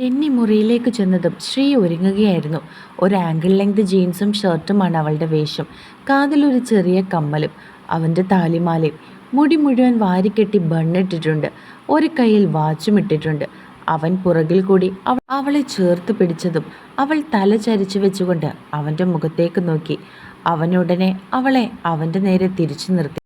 ഡെന്നി മുറിയിലേക്ക് ചെന്നതും ശ്രീ ഒരുങ്ങുകയായിരുന്നു. ഒരു angle length ജീൻസും ഷർട്ടുമാണ് അവളുടെ വേഷം. കാതിലൊരു ചെറിയ കമ്മലും അവന്റെ താലിമാലയും. മുടി മുഴുവൻ വാരിക്കെട്ടി ബണ്ണിട്ടിട്ടുണ്ട് ഒരു കയ്യിൽ വാച്ചും ഇട്ടിട്ടുണ്ട്. അവൻ പുറകിൽ കൂടി അവ- അവളെ ചേർത്ത് പിടിച്ചതും അവൾ തല ചരിച്ചു വെച്ചുകൊണ്ട് അവന്റെ മുഖത്തേക്ക് നോക്കി. അവനുടനെ അവളെ അവന്റെ നേരെ തിരിച്ചു നിർത്തി.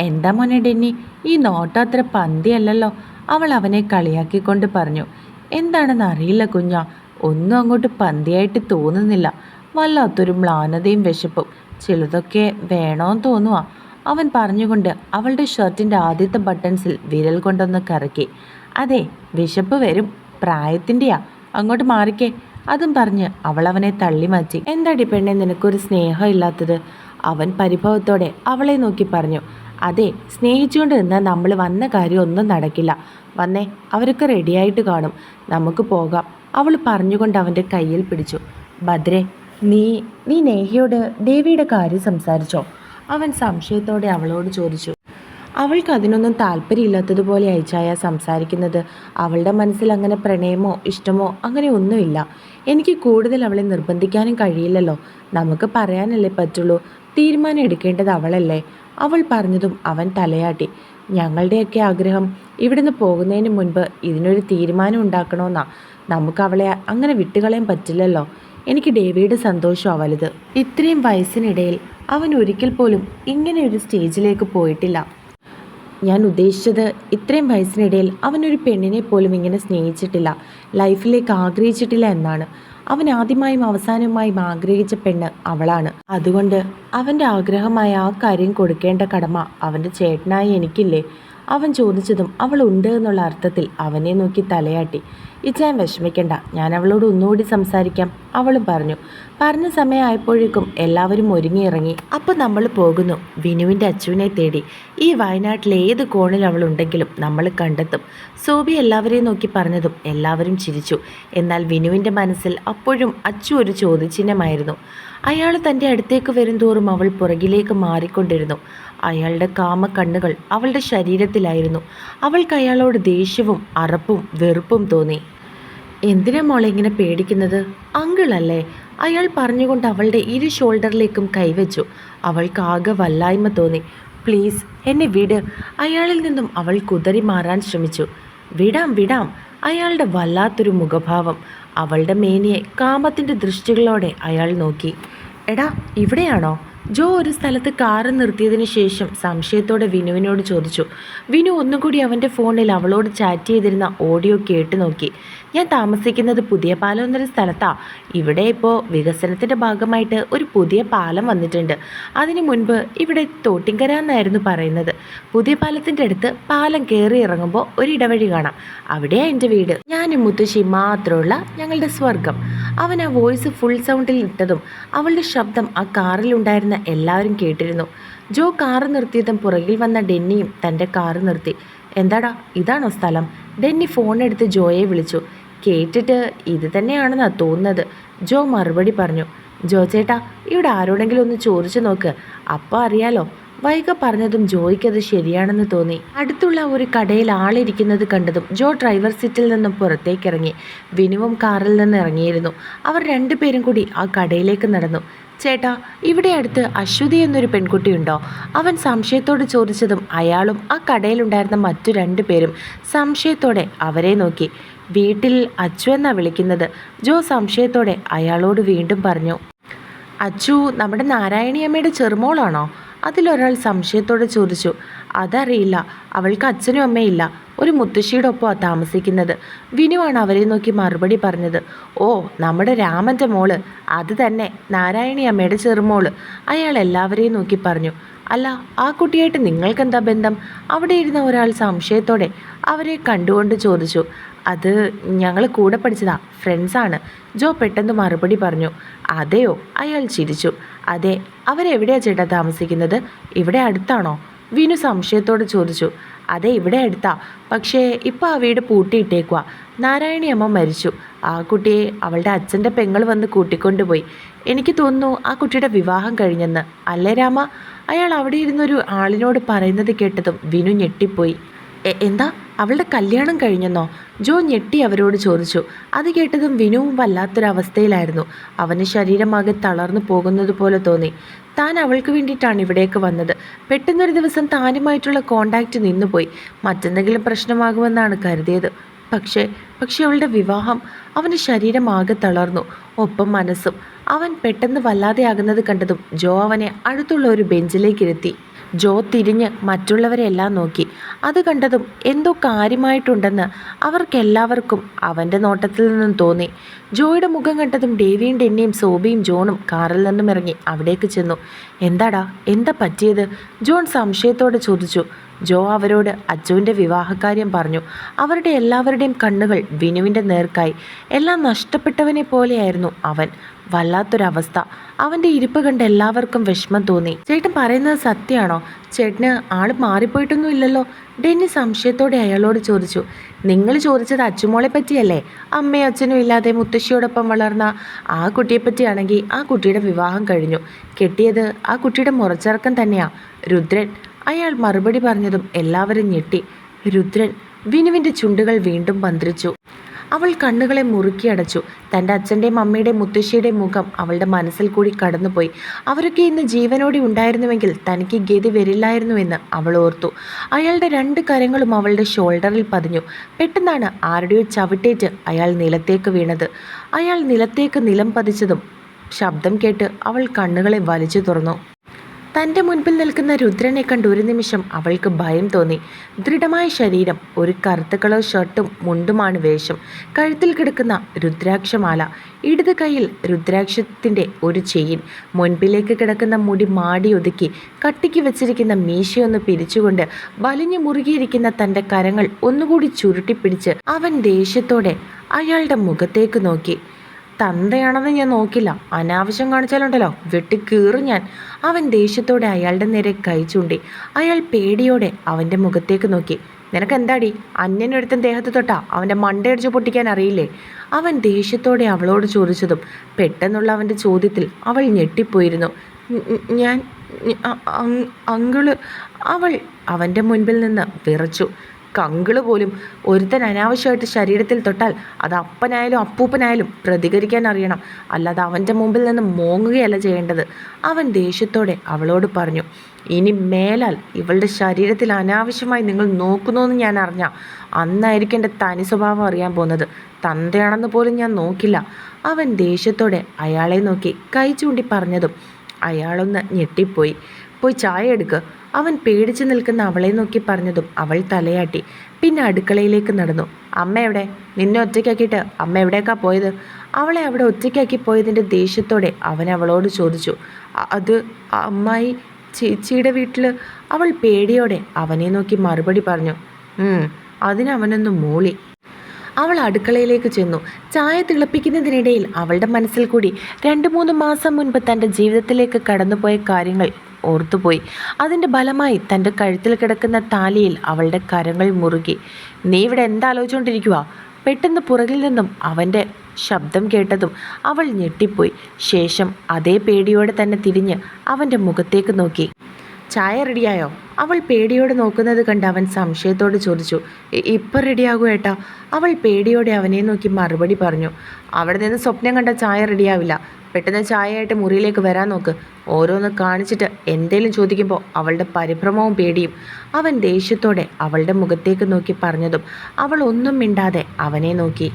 എന്താ മോനെ ഡെന്നി? ഈ നോട്ടം അത്ര പന്തിയല്ലല്ലോ. അവൾ അവനെ കളിയാക്കിക്കൊണ്ട് പറഞ്ഞു. എന്താണെന്ന് അറിയില്ല കുഞ്ഞാ. ഒന്നും അങ്ങോട്ട് പന്തിയായിട്ട് തോന്നുന്നില്ല. വല്ലാത്തൊരു മ്ലാനതയും വിശപ്പും. ചിലതൊക്കെ വേണോന്ന് തോന്നുക അവൻ പറഞ്ഞുകൊണ്ട് അവളുടെ ഷർട്ടിന്റെ ആദ്യത്തെ ബട്ടൺസിൽ വിരൽ കൊണ്ടൊന്ന് കറക്കി. അതെ വിശപ്പ് വരും. പ്രായത്തിന്റെയാ അങ്ങോട്ട് മാറിക്കേ. അതും പറഞ്ഞ് അവൾ അവനെ തള്ളി മാറ്റി എന്താടി പെണ്ണെ നിനക്കൊരു സ്നേഹം ഇല്ലാത്തത്? അവൻ പരിഭവത്തോടെ അവളെ നോക്കി പറഞ്ഞു. അതെ സ്നേഹിച്ചുകൊണ്ട് നിന്നാൽ നമ്മൾ വന്ന കാര്യം ഒന്നും നടക്കില്ല. വന്നേ അവരൊക്കെ റെഡിയായിട്ട് കാണും. നമുക്ക് പോകാം. അവൾ പറഞ്ഞുകൊണ്ട് അവന്റെ കയ്യിൽ പിടിച്ചു. ഭദ്രേ നീ നീ നേഹയോട് ദേവിയുടെ കാര്യം സംസാരിച്ചോ? അവൻ സംശയത്തോടെ അവളോട് ചോദിച്ചു. അവൾക്ക് അതിനൊന്നും താല്പര്യമില്ലാത്തതുപോലെ അയച്ചായ സംസാരിക്കുന്നത്. അവളുടെ മനസ്സിൽ അങ്ങനെ പ്രണയമോ ഇഷ്ടമോ അങ്ങനെ ഒന്നുമില്ല. എനിക്ക് കൂടുതൽ അവളെ നിർബന്ധിക്കാനും കഴിയില്ലല്ലോ. നമുക്ക് പറയാനല്ലേ പറ്റുള്ളൂ. തീരുമാനം എടുക്കേണ്ടത് അവളല്ലേ. അവൾ പറഞ്ഞതും അവൻ തലയാട്ടി. ഞങ്ങളുടെയൊക്കെ ആഗ്രഹം ഇവിടുന്ന് പോകുന്നതിന് മുൻപ് ഇതിനൊരു തീരുമാനം ഉണ്ടാക്കണമെന്നാ നമുക്ക് അവളെ അങ്ങനെ വിട്ടുകളയാൻ പറ്റില്ലല്ലോ. എനിക്ക് ഡേവിയുടെ സന്തോഷമാണ് വലുത് ഇത്രയും വയസ്സിനിടയിൽ അവൻ ഒരിക്കൽ പോലും ഇങ്ങനെ ഒരു സ്റ്റേജിലേക്ക് പോയിട്ടില്ല. ഞാൻ ഉദ്ദേശിച്ചത് ഇത്രയും വയസ്സിനിടയിൽ അവനൊരു പെണ്ണിനെ പോലും ഇങ്ങനെ സ്നേഹിച്ചിട്ടില്ല. ലൈഫിലേക്ക് ആഗ്രഹിച്ചിട്ടില്ല എന്നാണ്. അവൻ ആദ്യമായും അവസാനവുമായും ആഗ്രഹിച്ച പെണ്ണ് അവളാണ്. അതുകൊണ്ട് അവന്റെ ആഗ്രഹമായ ആ കാര്യം കൊടുക്കേണ്ട കടമ അവന്റെ ചേട്ടനായി എനിക്കില്ലേ? അവൻ ചോദിച്ചതും അവൾ ഉണ്ട് എന്നുള്ള അർത്ഥത്തിൽ അവനെ നോക്കി തലയാട്ടി. ഇച്ചാൻ വിഷമിക്കണ്ട. ഞാൻ അവളോട് ഒന്നുകൂടി സംസാരിക്കാം. അവളും പറഞ്ഞു. പറഞ്ഞ സമയമായപ്പോഴേക്കും എല്ലാവരും ഒരുങ്ങിയിറങ്ങി അപ്പോൾ നമ്മൾ പോകുന്നു. വിനുവിന്റെ അച്ചുവിനെ തേടി. ഈ വയനാട്ടിലെ ഏത് കോണിൽ അവൾ ഉണ്ടെങ്കിലും നമ്മൾ കണ്ടെത്തും. സോബി എല്ലാവരെയും നോക്കി പറഞ്ഞതും എല്ലാവരും ചിരിച്ചു. എന്നാൽ വിനുവിന്റെ മനസ്സിൽ അപ്പോഴും അച്ചു ഒരു ചോദ്യചിഹ്നമായിരുന്നു. അയാൾ തന്റെ അടുത്തേക്ക് വരുംതോറും അവൾ പുറകിലേക്ക് മാറിക്കൊണ്ടിരുന്നു. അയാളുടെ കാമ കണ്ണുകൾ അവളുടെ ശരീരത്തിലായിരുന്നു. അവൾക്ക് അയാളോട് ദേഷ്യവും അറപ്പും വെറുപ്പും തോന്നി. എന്തിനാ മോളെ ഇങ്ങനെ പേടിക്കുന്നത്? അങ്കിളല്ലേ അയാൾ പറഞ്ഞുകൊണ്ട് അവളുടെ ഇരു ഷോൾഡറിലേക്കും കൈവച്ചു. അവൾക്ക് ആകെ വല്ലായ്മ തോന്നി. പ്ലീസ് എന്നെ വിട്. അയാളിൽ നിന്നും അവൾ കുതറി മാറാൻ ശ്രമിച്ചു. വിടാം വിടാം. അയാളുടെ വല്ലാത്തൊരു മുഖഭാവം. അവളുടെ മേനിയെ കാമത്തിന്റെ ദൃഷ്ടികളോടെ അയാൾ നോക്കി. എടാ ഇവിടെയാണോ? ജോ ഒരു സ്ഥലത്ത് കാറ് നിർത്തിയതിന് ശേഷം സംശയത്തോടെ വിനുവിനോട് ചോദിച്ചു. വിനു ഒന്നുകൂടി അവന്റെ ഫോണിൽ അവളോട് ചാറ്റ് ചെയ്തിരുന്ന ഓഡിയോ കേട്ട് നോക്കി. ഞാൻ താമസിക്കുന്നത് പുതിയ പാലം എന്നൊരു സ്ഥലത്താണ് ഇവിടെ ഇപ്പോൾ വികസനത്തിന്റെ ഭാഗമായിട്ട് ഒരു പുതിയ പാലം വന്നിട്ടുണ്ട്. അതിനു മുൻപ് ഇവിടെ തോട്ടിങ്കര എന്നായിരുന്നു പറയുന്നത്. പുതിയ പാലത്തിന്റെ അടുത്ത് പാലം കയറി ഇറങ്ങുമ്പോൾ ഒരു ഇടവഴി കാണാം. അവിടെയാണ് എന്റെ വീട്. ഞാനും മുത്തശ്ശി മാത്രമുള്ള ഞങ്ങളുടെ സ്വർഗം അവൻ ആ വോയിസ് ഫുൾ സൗണ്ടിൽ ഇട്ടതും അവളുടെ ശബ്ദം ആ കാറിലുണ്ടായിരുന്ന എല്ലാവരും കേട്ടിരുന്നു. ജോ കാറ് നിർത്തിയതും പുറകിൽ വന്ന ഡെന്നിയും തന്റെ കാറ് നിർത്തി. എന്താടാ? ഇതാണോ സ്ഥലം? ഡെന്നി ഫോൺ എടുത്ത് ജോയെ വിളിച്ചു. കേട്ടിട്ട് ഇത് തന്നെയാണെന്നാ തോന്നുന്നത്. ജോ മറുപടി പറഞ്ഞു. ജോ ചേട്ടാ ഇവിടെ ആരോടെങ്കിലും ഒന്ന് ചോദിച്ചു നോക്ക്. അപ്പോൾ അറിയാലോ വൈക പറഞ്ഞതും ജോയ്ക്കത് ശരിയാണെന്ന് തോന്നി. അടുത്തുള്ള ഒരു കടയിൽ ആളിരിക്കുന്നത് കണ്ടതും ജോ ഡ്രൈവർ സീറ്റിൽ നിന്നും പുറത്തേക്കിറങ്ങി വിനുവും കാറിൽ നിന്ന് ഇറങ്ങിയിരുന്നു. അവർ രണ്ടുപേരും കൂടി ആ കടയിലേക്ക് നടന്നു. ചേട്ടാ ഇവിടെ അടുത്ത് അശ്വതി എന്നൊരു പെൺകുട്ടിയുണ്ടോ? അവൻ സംശയത്തോട് ചോദിച്ചതും അയാളും ആ കടയിലുണ്ടായിരുന്ന മറ്റു രണ്ടു പേരും സംശയത്തോടെ അവരെ നോക്കി. വീട്ടിൽ അച്ചു എന്നാ വിളിക്കുന്നത്? ജോ സംശയത്തോടെ അയാളോട് വീണ്ടും പറഞ്ഞു. അച്ചു നമ്മുടെ നാരായണിയമ്മയുടെ ചെറുമോളാണോ? അതിലൊരാൾ സംശയത്തോടെ ചോദിച്ചു. അതറിയില്ല അവൾക്ക് അച്ഛനും അമ്മയില്ല ഒരു മുത്തശ്ശിയുടെ ഒപ്പമാണ് താമസിക്കുന്നത്. വിനുവാണ് അവരെ നോക്കി മറുപടി പറഞ്ഞത്. ഓ നമ്മുടെ രാമന്റെ മോൾ. അത് തന്നെ നാരായണി അമ്മയുടെ ചെറുമോൾ. അയാൾ എല്ലാവരെയും നോക്കി പറഞ്ഞു. അല്ല ആ കുട്ടിയായിട്ട് നിങ്ങൾക്കെന്താ ബന്ധം? അവിടെ ഇരുന്ന ഒരാൾ സംശയത്തോടെ അവരെ കണ്ടുകൊണ്ട് ചോദിച്ചു. അത് ഞങ്ങൾ കൂടെ പഠിച്ചതാ ഫ്രണ്ട്സാണ്. ജോ പെട്ടെന്ന് മറുപടി പറഞ്ഞു. അതെയോ? അയാൾ ചിരിച്ചു. അതെ അവരെവിടെയാ ചേട്ടാ താമസിക്കുന്നത്? ഇവിടെ അടുത്താണോ? വിനു സംശയത്തോടെ ചോദിച്ചു. അതെ ഇവിടെ അടുത്താ പക്ഷേ ഇപ്പോൾ ആ വീട് പൂട്ടിയിട്ടേക്കുക നാരായണിയമ്മ മരിച്ചു. ആ കുട്ടിയെ അവളുടെ അച്ഛന്റെ പെങ്ങൾ വന്ന് കൂട്ടിക്കൊണ്ടുപോയി. എനിക്ക് തോന്നുന്നു ആ കുട്ടിയുടെ വിവാഹം കഴിഞ്ഞെന്ന്. അല്ലേ രാമ? അയാൾ അവിടെ ഇരുന്നൊരു ആളിനോട് പറയുന്നത് കേട്ടതും വിനു ഞെട്ടിപ്പോയി. എന്താ? അവളുടെ കല്യാണം കഴിഞ്ഞെന്നോ? ജോ ഞെട്ടി അവരോട് ചോദിച്ചു. അത് കേട്ടതും വിനുവും വല്ലാത്തൊരവസ്ഥയിലായിരുന്നു. അവന് ശരീരമാകെ തളർന്നു പോകുന്നത് പോലെ തോന്നി. താൻ അവൾക്ക് വേണ്ടിയിട്ടാണ് ഇവിടേക്ക് വന്നത്. പെട്ടെന്നൊരു ദിവസം താനുമായിട്ടുള്ള കോണ്ടാക്റ്റ് നിന്നുപോയി. മറ്റെന്തെങ്കിലും പ്രശ്നമാകുമെന്നാണ് കരുതിയത്. പക്ഷേ പക്ഷെ അവളുടെ വിവാഹം അവന്റെ ശരീരമാകെ തളർന്നു. ഒപ്പം മനസ്സും. അവൻ പെട്ടെന്ന് വല്ലാതെയാകുന്നത് കണ്ടതും ജോ അവനെ അടുത്തുള്ള ഒരു ബെഞ്ചിലേക്ക് ഇരുത്തി. ജോ തിരിഞ്ഞ് മറ്റുള്ളവരെല്ലാം നോക്കി. അത് കണ്ടതും എന്തോ കാര്യമായിട്ടുണ്ടെന്ന് അവർക്കെല്ലാവർക്കും അവന്റെ നോട്ടത്തിൽ നിന്നും തോന്നി. ജോയുടെ മുഖം കണ്ടതും ഡേവിയും ഡെന്നിയും സോബിയും ജോണും കാറിൽ നിന്നും ഇറങ്ങി അവിടേക്ക് ചെന്നു. എന്താടാ? എന്താ പറ്റിയത്? ജോൺ സംശയത്തോടെ ചോദിച്ചു. ജോ അവരോട് അച്ചുവിന്റെ വിവാഹകാര്യം പറഞ്ഞു. അവരുടെ എല്ലാവരുടെയും കണ്ണുകൾ വിനുവിന്റെ നേർക്കായി. എല്ലാം നഷ്ടപ്പെട്ടവനെ പോലെയായിരുന്നു അവൻ. വല്ലാത്തൊരവസ്ഥ. അവന്റെ ഇരിപ്പ് കണ്ട് എല്ലാവർക്കും വിഷമം തോന്നി. ചേട്ടൻ പറയുന്നത് സത്യമാണോ? ചേട്ടന് ആൾ മാറിപ്പോയിട്ടൊന്നും ഇല്ലല്ലോ. ഡെന്നി സംശയത്തോടെ അയാളോട് ചോദിച്ചു. നിങ്ങൾ ചോദിച്ചത് അച്ചുമോളെ പറ്റിയല്ലേ? അമ്മയും അച്ഛനും ഇല്ലാതെ മുത്തശ്ശിയോടൊപ്പം വളർന്ന ആ കുട്ടിയെ പറ്റിയാണെങ്കിൽ ആ കുട്ടിയുടെ വിവാഹം കഴിഞ്ഞു. കെട്ടിയത് ആ കുട്ടിയുടെ മുറച്ചിറക്കം തന്നെയാ. രുദ്രൻ. അയാൾ മറുപടി പറഞ്ഞതും എല്ലാവരും ഞെട്ടി. രുദ്രൻ വിനുവിന്റെ ചുണ്ടുകൾ വീണ്ടും മന്ത്രിച്ചു അവൾ കണ്ണുകളെ മുറുക്കി അടച്ചു. തന്റെ അച്ഛന്റെയും അമ്മയുടെയും മുത്തശ്ശിയുടെ മുഖം അവളുടെ മനസ്സിൽ കൂടി കടന്നുപോയി. അവരൊക്കെ ഇന്ന് ജീവനോടെ ഉണ്ടായിരുന്നുവെങ്കിൽ തനിക്ക് ഗതി വരില്ലായിരുന്നുവെന്ന് അവൾ ഓർത്തു. അയാളുടെ രണ്ട് കരങ്ങളും അവളുടെ ഷോൾഡറിൽ പതിഞ്ഞു. പെട്ടെന്നാണ് ആരുടെയോ ചവിട്ടേറ്റ് അയാൾ നിലത്തേക്ക് വീണത്. അയാൾ നിലത്തേക്ക് നിലം പതിച്ചതും ശബ്ദം കേട്ട് അവൾ കണ്ണുകളെ വലിച്ചു തുറന്നു. തന്റെ മുൻപിൽ നിൽക്കുന്ന രുദ്രനെ കണ്ട് ഒരു നിമിഷം അവൾക്ക് ഭയം തോന്നി. ദൃഢമായ ശരീരം ഒരു കറുത്ത കളർ ഷർട്ടും മുണ്ടുമാണ് വേഷം. കഴുത്തിൽ കിടക്കുന്ന രുദ്രാക്ഷമാല ഇടത് കയ്യിൽ രുദ്രാക്ഷത്തിന്റെ ഒരു ചെയിൻ മുൻപിലേക്ക് കിടക്കുന്ന മുടി മാടി ഒതുക്കി കട്ടിക്ക് വെച്ചിരിക്കുന്ന മീശയൊന്ന് പിരിച്ചുകൊണ്ട് വലിഞ്ഞു മുറുകിയിരിക്കുന്ന തന്റെ കരങ്ങൾ ഒന്നുകൂടി ചുരുട്ടിപ്പിടിച്ച് അവൻ ദേഷ്യത്തോടെ അയാളുടെ മുഖത്തേക്ക് നോക്കി. തന്തയാണെന്ന് ഞാൻ നോക്കില്ല. അനാവശ്യം കാണിച്ചാലുണ്ടല്ലോ. വെട്ടിക്കീറും ഞാൻ. അവൻ ദേഷ്യത്തോടെ അയാളുടെ നേരെ കൈ ചൂണ്ടി. അയാൾ പേടിയോടെ അവന്റെ മുഖത്തേക്ക് നോക്കി. നിനക്ക് എന്താടി അന്യനൊരുത്തൻ ദേഹത്ത് തൊട്ടാ അവന്റെ മണ്ടയടിച്ച് പൊട്ടിക്കാൻ അറിയില്ലേ? അവൻ ദേഷ്യത്തോടെ അവളോട് ചോദിച്ചതും പെട്ടെന്നുള്ള അവന്റെ ചോദ്യത്തിൽ അവൾ ഞെട്ടിപ്പോയിരുന്നു. "ഉം, ഉം, ഞാൻ അങ്കിൾ അവൾ അവന്റെ മുൻപിൽ നിന്ന് വിറച്ചു. കങ്കിൾ പോലും ഒരുത്തൻ അനാവശ്യമായിട്ട് ശരീരത്തിൽ തൊട്ടാൽ അത് അപ്പനായാലും അപ്പൂപ്പനായാലും പ്രതികരിക്കാൻ അറിയണം. അല്ലാതെ അവന്റെ മുമ്പിൽ നിന്ന് മോങ്ങുകയല്ല ചെയ്യേണ്ടത്. അവൻ ദേഷ്യത്തോടെ അവളോട് പറഞ്ഞു ഇനി മേലാൽ ഇവളുടെ ശരീരത്തിൽ അനാവശ്യമായി നിങ്ങൾ നോക്കുന്നുവെന്ന് ഞാൻ അറിഞ്ഞ. അന്നായിരിക്കും എന്റെ തനി സ്വഭാവം അറിയാൻ പോകുന്നത്. തന്തയാണെന്ന് പോലും ഞാൻ നോക്കില്ല. അവൻ ദേഷ്യത്തോടെ അയാളെ നോക്കി കൈ ചൂണ്ടി പറഞ്ഞതും അയാളൊന്ന് ഞെട്ടിപ്പോയി. പോയി ചായ എടുക്ക്. അവൻ പേടിച്ചു നിൽക്കുന്ന അവളെ നോക്കി പറഞ്ഞതും അവൾ തലയാട്ടി. പിന്നെ അടുക്കളയിലേക്ക് നടന്നു. അമ്മ എവിടെ? നിന്നെ ഒറ്റയ്ക്കാക്കിയിട്ട് അമ്മ എവിടേക്കാ പോയത്? അവളെ അവിടെ ഒറ്റയ്ക്കാക്കി പോയതിന്റെ ദേഷ്യത്തോടെ അവൻ അവളോട് ചോദിച്ചു. അത് അമ്മായി ചേച്ചിയുടെ വീട്ടിൽ അവൾ പേടിയോടെ അവനെ നോക്കി മറുപടി പറഞ്ഞു. അതിനവനൊന്ന് മൂളി. അവൾ അടുക്കളയിലേക്ക് ചെന്നു. ചായ തിളപ്പിക്കുന്നതിനിടയിൽ അവളുടെ മനസ്സിൽ കൂടി രണ്ട് മൂന്ന് മാസം മുൻപ് തന്റെ ജീവിതത്തിലേക്ക് കടന്നുപോയ കാര്യങ്ങൾ ഓർത്തുപോയി. അതിന്റെ ഫലമായി തന്റെ കഴുത്തിൽ കിടക്കുന്ന താലിയിൽ അവളുടെ കരങ്ങൾ മുറുകി. നീ ഇവിടെ എന്താലോചിച്ചുകൊണ്ടിരിക്കുക പെട്ടെന്ന് പുറകിൽ നിന്നും അവന്റെ ശബ്ദം കേട്ടതും അവൾ ഞെട്ടിപ്പോയി. ശേഷം അതേ പേടിയോടെ തന്നെ തിരിഞ്ഞ് അവന്റെ മുഖത്തേക്ക് നോക്കി. ചായ റെഡിയായോ? അവൾ പേടിയോടെ നോക്കുന്നത് കണ്ട് അവൻ സംശയത്തോട് ചോദിച്ചു. "ഇ- ഇപ്പം റെഡിയാകൂ ഏട്ടാ. അവൾ പേടിയോടെ അവനെ നോക്കി മറുപടി പറഞ്ഞു. അവിടെ നിന്ന് സ്വപ്നം കണ്ട ചായ റെഡിയാവില്ല. പെട്ടെന്ന് ചായയായിട്ട് മുറിയിലേക്ക് വരാൻ നോക്ക്. ഓരോന്ന് കാണിച്ചിട്ട് എന്തേലും ചോദിക്കുമ്പോൾ അവളുടെ പരിഭ്രമവും പേടിയും. അവൻ ദേഷ്യത്തോടെ അവളുടെ മുഖത്തേക്ക് നോക്കി പറഞ്ഞതും അവൾ ഒന്നും മിണ്ടാതെ അവനെ നോക്കി.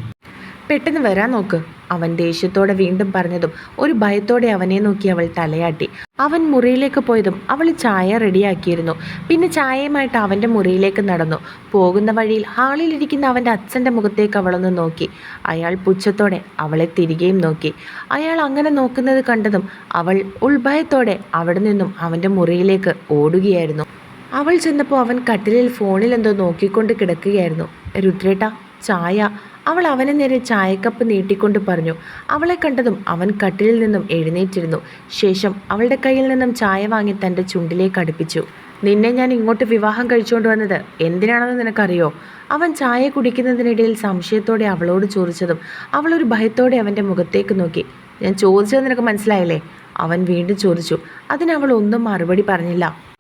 പെട്ടെന്ന് വരാൻ നോക്ക്. അവൻ ദേഷ്യത്തോടെ വീണ്ടും പറഞ്ഞതും ഒരു ഭയത്തോടെ അവനെ നോക്കി അവൾ തലയാട്ടി. അവൻ മുറിയിലേക്ക് പോയതും അവൾ ചായ റെഡിയാക്കിയിരുന്നു. പിന്നെ ചായയുമായിട്ട് അവന്റെ മുറിയിലേക്ക് നടന്നു. പോകുന്ന വഴിയിൽ ഹാളിലിരിക്കുന്ന അവന്റെ അച്ഛന്റെ മുഖത്തേക്ക് അവളൊന്ന് നോക്കി. അയാൾ പുച്ഛത്തോടെ അവളെ തിരികെയും നോക്കി. അയാൾ അങ്ങനെ നോക്കുന്നത് കണ്ടതും അവൾ ഉൾഭയത്തോടെ അവിടെ നിന്നും അവന്റെ മുറിയിലേക്ക് ഓടുകയായിരുന്നു. അവൾ ചെന്നപ്പോൾ അവൻ കട്ടിലിൽ ഫോണിൽ എന്തോ നോക്കിക്കൊണ്ട് കിടക്കുകയായിരുന്നു. രുദ്രേട്ട ചായ അവൾ അവനെ നേരെ ചായക്കപ്പ് നീട്ടിക്കൊണ്ട് പറഞ്ഞു. അവളെ കണ്ടതും അവൻ കട്ടിലിൽ നിന്നും എഴുന്നേറ്റിരുന്നു. ശേഷം അവളുടെ കയ്യിൽ നിന്നും ചായ വാങ്ങി തന്റെ ചുണ്ടിലേക്ക് അടുപ്പിച്ചു. നിന്നെ ഞാൻ ഇങ്ങോട്ട് വിവാഹം കഴിച്ചുകൊണ്ട് വന്നത് എന്തിനാണെന്ന് നിനക്കറിയോ? അവൻ ചായ കുടിക്കുന്നതിനിടയിൽ സംശയത്തോടെ അവളോട് ചോദിച്ചതും അവളൊരു ഭയത്തോടെ അവന്റെ മുഖത്തേക്ക് നോക്കി. ഞാൻ ചോദിച്ചത് നിനക്ക് മനസ്സിലായില്ലേ? അവൻ വീണ്ടും ചോദിച്ചു. അതിനവൾ ഒന്നും മറുപടി പറഞ്ഞില്ല.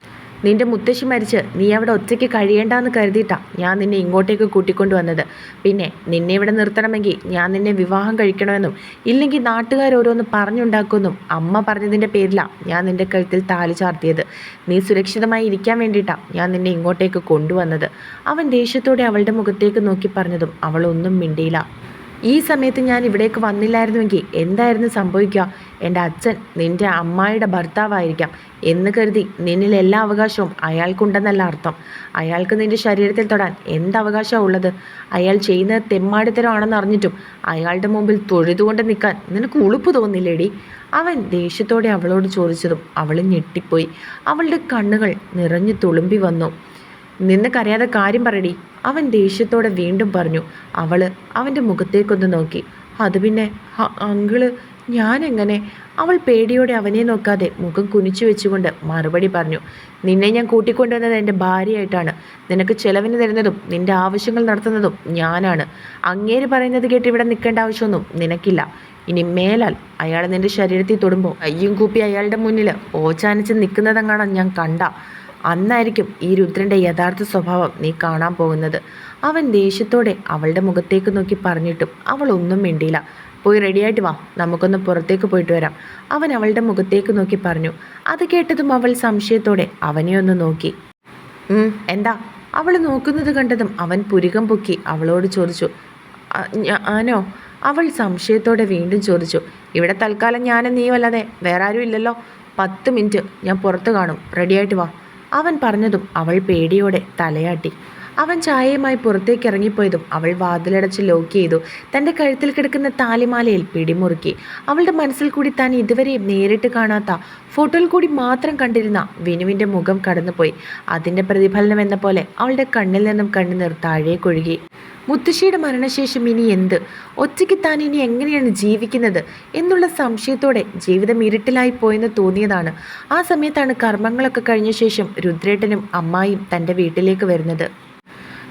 നിന്റെ മുത്തശ്ശി മരിച്ച് നീ അവിടെ ഒറ്റയ്ക്ക് കഴിയേണ്ടെന്ന് കരുതിയിട്ടാ ഞാൻ നിന്നെ ഇങ്ങോട്ടേക്ക് കൂട്ടിക്കൊണ്ടു വന്നത്. പിന്നെ നിന്നെ ഇവിടെ നിർത്തണമെങ്കിൽ ഞാൻ നിന്നെ വിവാഹം കഴിക്കണമെന്നും ഇല്ലെങ്കിൽ നാട്ടുകാർ ഓരോന്ന് പറഞ്ഞുണ്ടാക്കുമെന്നും അമ്മ പറഞ്ഞതിന്റെ പേരിലാണ് ഞാൻ നിന്റെ കഴുത്തിൽ താലി ചാർത്തിയത്. നീ സുരക്ഷിതമായി ഇരിക്കാൻ വേണ്ടിയിട്ടാണ് ഞാൻ നിന്നെ ഇങ്ങോട്ടേക്ക് കൊണ്ടുവന്നത്. അവൻ ദേഷ്യത്തോടെ അവളുടെ മുഖത്തേക്ക് നോക്കി പറഞ്ഞതും അവളൊന്നും മിണ്ടിയില്ല. ഈ സമയത്ത് ഞാൻ ഇവിടേക്ക് വന്നില്ലായിരുന്നുവെങ്കിൽ എന്തായിരുന്നു സംഭവിക്കുക? എന്റെ അച്ഛൻ നിന്റെ അമ്മായിയുടെ ഭർത്താവായിരിക്കാം എന്ന് കരുതി നിന്നിൽ എല്ലാ അവകാശവും അയാൾക്കുണ്ടെന്നല്ല അർത്ഥം. അയാൾക്ക് നിന്റെ ശരീരത്തിൽ തൊടാൻ എന്ത് അവകാശമാണ് ഉള്ളത്? അയാൾ ചെയ്യുന്നത് തെമ്മാടിത്തരമാണെന്ന് അറിഞ്ഞിട്ടും അയാളുടെ മുമ്പിൽ തൊഴുതുകൊണ്ട് നിൽക്കാൻ നിനക്ക് ഉളുപ്പ് തോന്നില്ലേടി? അവൻ ദേഷ്യത്തോടെ അവളോട് ചോദിച്ചതും അവൾ ഞെട്ടിപ്പോയി. അവളുടെ കണ്ണുകൾ നിറഞ്ഞു തുളുമ്പി വന്നു. നിനക്കറിയാതെ കാര്യം പറയടി. അവൻ ദേഷ്യത്തോടെ വീണ്ടും പറഞ്ഞു. അവൾ അവന്റെ മുഖത്തേക്കൊന്ന് നോക്കി. അത് പിന്നെ "ഹ- അങ്കിൾ ഞാനെങ്ങനെ? അവൾ പേടിയോടെ അവനെ നോക്കാതെ മുഖം കുനിച്ചു വെച്ചുകൊണ്ട് മറുപടി പറഞ്ഞു. നിന്നെ ഞാൻ കൂട്ടിക്കൊണ്ടുവന്നത് എന്റെ ഭാര്യയായിട്ടാണ്. നിനക്ക് ചെലവിന് തരുന്നതും നിന്റെ ആവശ്യങ്ങൾ നടത്തുന്നതും ഞാനാണ്. അങ്ങേര് പറയുന്നത് കേട്ട് ഇവിടെ നിൽക്കേണ്ട ആവശ്യമൊന്നും നിനക്കില്ല. ഇനി മേലാൽ അയാൾ നിന്റെ ശരീരത്തിൽ തൊടുമ്പോൾ അയ്യും കൂപ്പി അയാളുടെ മുന്നിൽ ഓച്ചാനിച്ച് നിൽക്കുന്നതെങ്ങാണ് ഞാൻ കണ്ട. അന്നായിരിക്കും ഈ രുദ്രന്റെ യഥാർത്ഥ സ്വഭാവം നീ കാണാൻ പോകുന്നത്. അവൻ ദേഷ്യത്തോടെ അവളുടെ മുഖത്തേക്ക് നോക്കി പറഞ്ഞിട്ടും അവൾ ഒന്നും മിണ്ടിയില്ല. പോയി റെഡിയായിട്ട് വാ നമുക്കൊന്ന് പുറത്തേക്ക് പോയിട്ട് വരാം. അവൻ അവളുടെ മുഖത്തേക്ക് നോക്കി പറഞ്ഞു. അത് കേട്ടതും അവൾ സംശയത്തോടെ അവനെ ഒന്ന് നോക്കി. എന്താ? അവൾ നോക്കുന്നത് കണ്ടതും അവൻ പുരികം പൊക്കി അവളോട് ചോദിച്ചു. ആനോ? അവൾ സംശയത്തോടെ വീണ്ടും ചോദിച്ചു. ഇവിടെ തൽക്കാലം ഞാനും നീയും അല്ലാതെ വേറെ ആരും ഇല്ലല്ലോ. പത്ത് മിനിറ്റ് ഞാൻ പുറത്ത് കാണും. റെഡിയായിട്ട് വാ. അവൻ പറഞ്ഞതും അവൾ പേടിയോടെ തലയാട്ടി. അവൻ ചായയുമായി പുറത്തേക്ക് ഇറങ്ങിപ്പോയതും അവൾ വാതിലടച്ച് ലോക്ക് ചെയ്തു. തന്റെ കഴുത്തിൽ കിടക്കുന്ന താലിമാലയിൽ പിടിമുറുക്കി. അവളുടെ മനസ്സിൽ കൂടി താൻ ഇതുവരെ നേരിട്ട് കാണാത്ത ഫോട്ടോയിൽ കൂടി മാത്രം കണ്ടിരുന്ന വിനുവിന്റെ മുഖം കടന്നുപോയി. അതിന്റെ പ്രതിഫലനം എന്ന പോലെ അവളുടെ കണ്ണിൽ നിന്നും കണ്ണുനീർ താഴേക്കൊഴുകി. മുത്തശ്ശിയുടെ മരണശേഷം ഇനി എന്ത്? ഒറ്റയ്ക്ക് താൻ ഇനി എങ്ങനെയാണ് ജീവിക്കുന്നത്? എന്നുള്ള സംശയത്തോടെ ജീവിതം ഇരുട്ടിലായി പോയെന്ന് തോന്നിയതാണ്. ആ സമയത്താണ് കർമ്മങ്ങളൊക്കെ കഴിഞ്ഞ ശേഷം രുദ്രേട്ടനും അമ്മായിയും തന്റെ വീട്ടിലേക്ക് വരുന്നത്.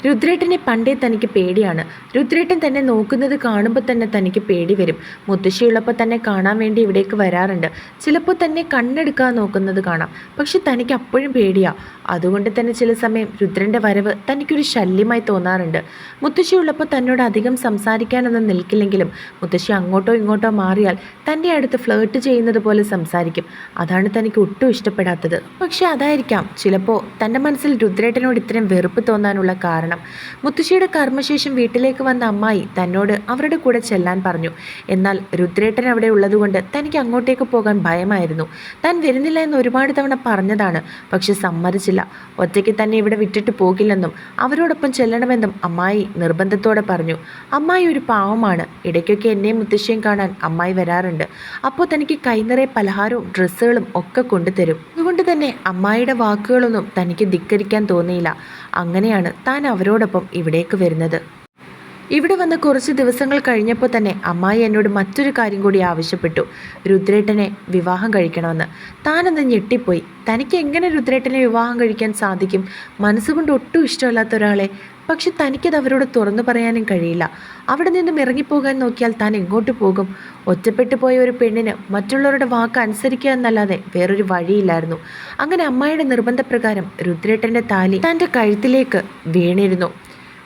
രുദ്രേട്ടനെ പണ്ടേ തനിക്ക് പേടിയാണ്. രുദ്രേട്ടൻ തന്നെ നോക്കുന്നത് കാണുമ്പോൾ തന്നെ തനിക്ക് പേടി വരും. മുത്തശ്ശിയുള്ളപ്പോൾ തന്നെ കാണാൻ വേണ്ടി ഇവിടേക്ക് വരാറുണ്ട്. ചിലപ്പോൾ തന്നെ കണ്ണെടുക്കാൻ നോക്കുന്നത് കാണാം. പക്ഷെ തനിക്ക് അപ്പോഴും പേടിയാ. അതുകൊണ്ട് തന്നെ ചില സമയം രുദ്രന്റെ വരവ് തനിക്കൊരു ശല്യമായി തോന്നാറുണ്ട്. മുത്തശ്ശിയുള്ളപ്പോൾ തന്നോട് അധികം സംസാരിക്കാനൊന്നും നിൽക്കില്ലെങ്കിലും മുത്തശ്ശി അങ്ങോട്ടോ ഇങ്ങോട്ടോ മാറിയാൽ തന്റെ അടുത്ത് ഫ്ലേർട്ട് ചെയ്യുന്നത് പോലെ സംസാരിക്കും. അതാണ് തനിക്ക് ഒട്ടും ഇഷ്ടപ്പെടാത്തത്. പക്ഷെ അതായിരിക്കാം. ചിലപ്പോൾ തന്റെ മനസ്സിൽ രുദ്രേട്ടനോട് ഇത്രയും വെറുപ്പ് തോന്നാനുള്ള കാരണം മുത്തശ്ശിയുടെ കർമ്മശേഷം വീട്ടിലേക്ക് വന്ന അമ്മായി തന്നോട് അവരുടെ കൂടെ ചെല്ലാൻ പറഞ്ഞു. എന്നാൽ രുദ്രേട്ടൻ അവിടെ ഉള്ളതുകൊണ്ട് തനിക്ക് അങ്ങോട്ടേക്ക് പോകാൻ ഭയമായിരുന്നു. താൻ വരുന്നില്ല എന്ന് ഒരുപാട് തവണ പറഞ്ഞതാണ് പക്ഷെ സമ്മതിച്ചില്ല. ഒറ്റയ്ക്ക് തന്നെ ഇവിടെ വിട്ടിട്ട് പോകില്ലെന്നും അവരോടൊപ്പം ചെല്ലണമെന്നും അമ്മായി നിർബന്ധത്തോടെ പറഞ്ഞു. അമ്മായി ഒരു പാവമാണ്. ഇടയ്ക്കൊക്കെ എന്നെയും മുത്തശ്ശിയും കാണാൻ അമ്മായി വരാറുണ്ട്. അപ്പോൾ തനിക്ക് കൈനിറയെ പലഹാരവും ഡ്രസ്സുകളും ഒക്കെ കൊണ്ടുതരും. അതുകൊണ്ട് തന്നെ അമ്മായിയുടെ വാക്കുകളൊന്നും തനിക്ക് ധിക്കരിക്കാൻ തോന്നിയില്ല. അങ്ങനെയാണ് താൻ അവരോടൊപ്പം ഇവിടേക്ക് വരുന്നത്. ഇവിടെ വന്ന് കുറച്ച് ദിവസങ്ങൾ കഴിഞ്ഞപ്പോൾ തന്നെ അമ്മായി എന്നോട് മറ്റൊരു കാര്യം കൂടി ആവശ്യപ്പെട്ടു. രുദ്രേട്ടനെ വിവാഹം കഴിക്കണമെന്ന്. താനന്ന് ഞെട്ടിപ്പോയി. തനിക്ക് എങ്ങനെ രുദ്രേട്ടനെ വിവാഹം കഴിക്കാൻ സാധിക്കും? മനസ്സുകൊണ്ട് ഒട്ടും ഇഷ്ടമല്ലാത്ത ഒരാളെ. പക്ഷെ തനിക്കത് അവരോട് തുറന്നു പറയാനും കഴിയില്ല. അവിടെ നിന്നും ഇറങ്ങിപ്പോകാൻ നോക്കിയാൽ താൻ എങ്ങോട്ട് പോകും? ഒറ്റപ്പെട്ടു പോയ ഒരു പെണ്ണിന് മറ്റുള്ളവരുടെ വാക്ക് അനുസരിക്കുക എന്നല്ലാതെ വേറൊരു വഴിയില്ലായിരുന്നു. അങ്ങനെ അമ്മായിയുടെ നിർബന്ധപ്രകാരം രുദ്രേട്ടന്റെ താലി തന്റെ കഴുത്തിലേക്ക് വീണിരുന്നു.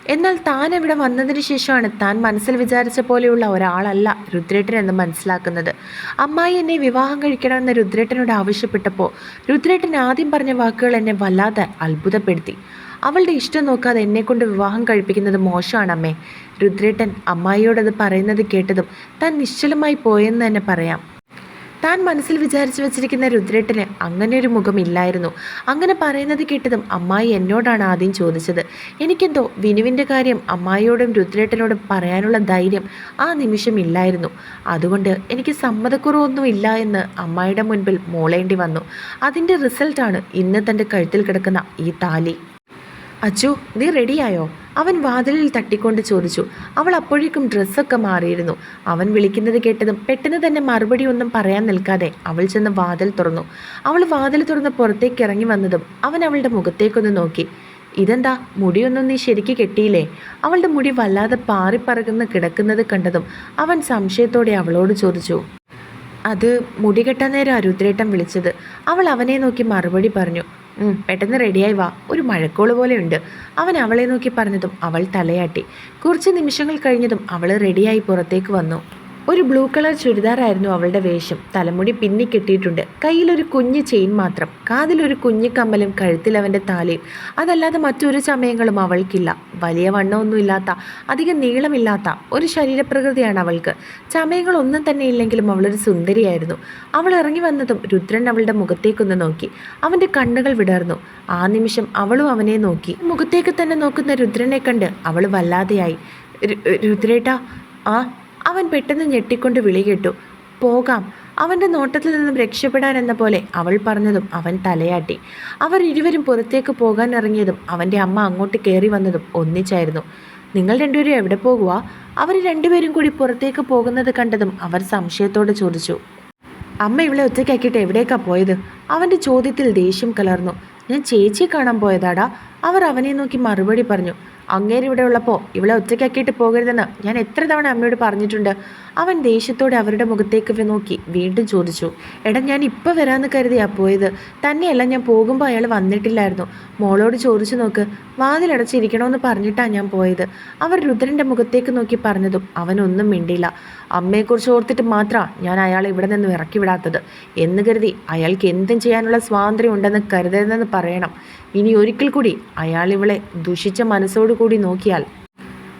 എന്നാൽ താൻ ഇവിടെ വന്നതിന് ശേഷമാണ് താൻ മനസ്സിൽ വിചാരിച്ച പോലെയുള്ള ഒരാളല്ല രുദ്രേട്ടൻ എന്ന് മനസ്സിലാക്കുന്നത്. അമ്മായി എന്നെ വിവാഹം കഴിക്കണമെന്ന് രുദ്രേട്ടനോട് ആവശ്യപ്പെട്ടപ്പോൾ രുദ്രേട്ടൻ ആദ്യം പറഞ്ഞ വാക്കുകൾ എന്നെ വല്ലാതെ അത്ഭുതപ്പെടുത്തി. അവളുടെ ഇഷ്ടം നോക്കാതെ എന്നെ കൊണ്ട് വിവാഹം കഴിപ്പിക്കുന്നത് മോശമാണ് അമ്മേ രുദ്രേട്ടൻ അമ്മായിയോടത് പറയുന്നത് കേട്ടതും താൻ നിശ്ചലമായി പോയെന്ന് തന്നെ പറയാം. താൻ മനസ്സിൽ വിചാരിച്ചു വെച്ചിരിക്കുന്ന രുദ്രേട്ടന് അങ്ങനെ ഒരു മുഖമില്ലായിരുന്നു. അങ്ങനെ പറയുന്നത് കേട്ടതും അമ്മായി എന്നോടാണ് ആദ്യം ചോദിച്ചത്. എനിക്കെന്തോ വിനുവിന്റെ കാര്യം അമ്മായിയോടും രുദ്രേട്ടനോടും പറയാനുള്ള ധൈര്യം ആ നിമിഷം ഇല്ലായിരുന്നു. അതുകൊണ്ട് എനിക്ക് സമ്മതക്കുറവൊന്നും ഇല്ല എന്ന് അമ്മായിയുടെ മുൻപിൽ മോളേണ്ടി വന്നു. അതിന്റെ റിസൾട്ടാണ് ഇന്ന് തന്റെ കഴുത്തിൽ കിടക്കുന്ന ഈ താലി. അച്ചു നീ റെഡിയായോ അവൻ വാതിലിൽ തട്ടിക്കൊണ്ട് ചോദിച്ചു അവൾ അപ്പോഴേക്കും ഡ്രസ്സൊക്കെ മാറിയിരുന്നു. അവൻ വിളിക്കുന്നത് കേട്ടതും പെട്ടെന്ന് തന്നെ മറുപടി ഒന്നും പറയാൻ നിൽക്കാതെ അവൾ ചെന്ന് വാതിൽ തുറന്നു. അവൾ വാതിൽ തുറന്ന് പുറത്തേക്ക് ഇറങ്ങി വന്നതും അവൻ അവളുടെ മുഖത്തേക്കൊന്ന് നോക്കി. ഇതെന്താ? മുടിയൊന്നും നീ ശരിക്ക് കെട്ടിയില്ലേ? അവളുടെ മുടി വല്ലാതെ പാറിപ്പറകുന്ന കിടക്കുന്നത് കണ്ടതും അവൻ സംശയത്തോടെ അവളോട് ചോദിച്ചു. അത് മുടി കെട്ടാൻ നേരം രുദ്രേട്ടൻ വിളിച്ചത്. അവൾ അവനെ നോക്കി മറുപടി പറഞ്ഞു. "ഉം, പെട്ടെന്ന് റെഡിയായി വാ. ഒരു മഴക്കോൾ പോലെയുണ്ട് അവൻ അവളെ നോക്കി പറഞ്ഞതും അവൾ തലയാട്ടി. കുറച്ച് നിമിഷങ്ങൾ കഴിഞ്ഞതും അവൾ റെഡിയായി പുറത്തേക്ക് വന്നു. ഒരു ബ്ലൂ കളർ ചുരിദാറായിരുന്നു അവളുടെ വേഷം. തലമുടി പിന്നി കെട്ടിയിട്ടുണ്ട്. കയ്യിലൊരു കുഞ്ഞ് ചെയിൻ മാത്രം. കാതിലൊരു കുഞ്ഞു കമ്മലും കഴുത്തിൽ അവന്റെ താലയും. അതല്ലാതെ മറ്റൊരു ചമയങ്ങളും അവൾക്കില്ല. വലിയ വണ്ണമൊന്നുമില്ലാത്ത അധികം നീളമില്ലാത്ത ഒരു ശരീരപ്രകൃതിയാണ് അവൾക്ക്. ചമയങ്ങളൊന്നും തന്നെ ഇല്ലെങ്കിലും അവളൊരു സുന്ദരിയായിരുന്നു. അവൾ ഇറങ്ങി വന്നതും രുദ്രൻ അവളുടെ മുഖത്തേക്കൊന്ന് നോക്കി. അവന്റെ കണ്ണുകൾ വിടർന്നു. ആ നിമിഷം അവളും അവനെ നോക്കി. മുഖത്തേക്ക് തന്നെ നോക്കുന്ന രുദ്രനെ കണ്ട് അവൾ വല്ലാതെയായി. രുദ്രേട്ടാ ആ അവൻ പെട്ടെന്ന് ഞെട്ടിക്കൊണ്ട് വിളി കേട്ടു. പോകാം. അവന്റെ നോട്ടത്തിൽ നിന്നും രക്ഷപ്പെടാൻ എന്ന പോലെ അവൾ പറഞ്ഞതും അവൻ തലയാട്ടി. അവർ ഇരുവരും പുറത്തേക്ക് പോകാൻ ഇറങ്ങിയതും അവന്റെ അമ്മ അങ്ങോട്ട് കയറി വന്നതും ഒന്നിച്ചായിരുന്നു. നിങ്ങൾ രണ്ടുപേരും എവിടെ പോകുക അവർ രണ്ടുപേരും കൂടി പുറത്തേക്ക് പോകുന്നത് കണ്ടതും അവർ സംശയത്തോടെ ചോദിച്ചു. അമ്മ ഇവളെ ഒറ്റയ്ക്കാക്കിയിട്ട് എവിടേക്കാ പോയത്? അവന്റെ ചോദ്യത്തിൽ ദേഷ്യം കലർന്നു. ഞാൻ ചേച്ചിയെ കാണാൻ പോയതാടാ. അവർ അവനെ നോക്കി മറുപടി പറഞ്ഞു. അങ്ങേര് ഇവിടെ ഉള്ളപ്പോൾ ഇവളെ ഒറ്റയ്ക്കാക്കിയിട്ട് പോകരുതെന്ന് ഞാൻ എത്ര തവണ അമ്മയോട് പറഞ്ഞിട്ടുണ്ട്. അവൻ ദേഷ്യത്തോടെ അവരുടെ മുഖത്തേക്ക് നോക്കി. വീണ്ടും ചോദിച്ചു എടാ ഞാൻ ഇപ്പോൾ വരാമെന്ന് കരുതിയാ പോയത്? തന്നെയല്ല ഞാൻ പോകുമ്പോൾ അയാൾ വന്നിട്ടില്ലായിരുന്നു. മോളോട് ചോദിച്ചു നോക്ക് വാതിലടച്ചിരിക്കണമെന്ന് പറഞ്ഞിട്ടാണ് ഞാൻ പോയത്. അവർ രുദ്രന്റെ മുഖത്തേക്ക് നോക്കി പറഞ്ഞതും അവനൊന്നും മിണ്ടിയില്ല. അമ്മയെക്കുറിച്ച് ഓർത്തിട്ട് മാത്രമാണ് ഞാൻ അയാളെ ഇവിടെ നിന്ന് ഇറക്കി വിടാത്തത്. എന്ന് കരുതി അയാൾക്ക് എന്തും ചെയ്യാനുള്ള സ്വാതന്ത്ര്യം ഉണ്ടെന്ന് കരുതരുതെന്ന് പറയണം. ഇനി ഒരിക്കൽ കൂടി അയാൾ ഇവളെ ദുഷിച്ച മനസ്സോടുകൂടി നോക്കിയാൽ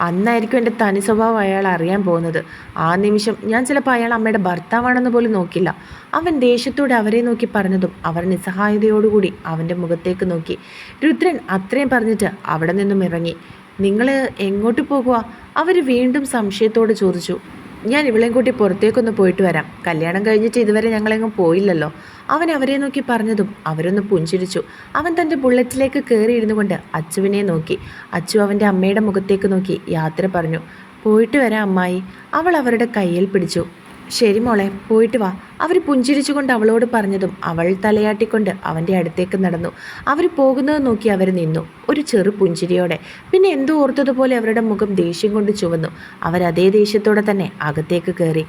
അന്നായിരിക്കും എന്റെ തനി സ്വഭാവം അയാൾ അറിയാൻ പോകുന്നത്. ആ നിമിഷം ഞാൻ ചിലപ്പോൾ അയാൾ അമ്മയുടെ ഭർത്താവാണെന്ന് പോലും നോക്കില്ല അവൻ ദേഷ്യത്തോടെ അവരെ നോക്കി പറഞ്ഞതും അവർ നിസ്സഹായതയോടുകൂടി അവന്റെ മുഖത്തേക്ക് നോക്കി. രുദ്രൻ അത്രയും പറഞ്ഞിട്ട് അവിടെ നിന്നും ഇറങ്ങി. നിങ്ങൾ എങ്ങോട്ട് പോകുക അവർ വീണ്ടും സംശയത്തോട് ചോദിച്ചു. ഞാൻ ഇവളെയും കൂട്ടി പുറത്തേക്കൊന്ന് പോയിട്ട് വരാം. കല്യാണം കഴിഞ്ഞിട്ട് ഇതുവരെ ഞങ്ങളെങ്ങും പോയില്ലല്ലോ. അവൻ അവരെ നോക്കി പറഞ്ഞതും അവരൊന്ന് പുഞ്ചിരിച്ചു. അവൻ തന്റെ ബുള്ളറ്റിലേക്ക് കയറിയിരുന്നു കൊണ്ട് അച്ചുവിനെ നോക്കി. അച്ചു അവന്റെ അമ്മയുടെ മുഖത്തേക്ക് നോക്കി യാത്ര പറഞ്ഞു. പോയിട്ട് വരാം അമ്മായി. അവൾ അവരുടെ കയ്യിൽ പിടിച്ചു. ശരി മോളെ പോയിട്ട് വാ. അവർ പുഞ്ചിരിച്ചുകൊണ്ട് അവളോട് പറഞ്ഞതും അവൾ തലയാട്ടിക്കൊണ്ട് അവന്റെ അടുത്തേക്ക് നടന്നു. അവർ പോകുന്നത് നോക്കി അവർ നിന്നു. ഒരു ചെറു പുഞ്ചിരിയോടെ. പിന്നെ എന്തോ ഓർത്തതുപോലെ അവരുടെ മുഖം ദേഷ്യം കൊണ്ട് ചുവന്നു. അവരതേ ദേഷ്യത്തോടെ തന്നെ അകത്തേക്ക് കയറി.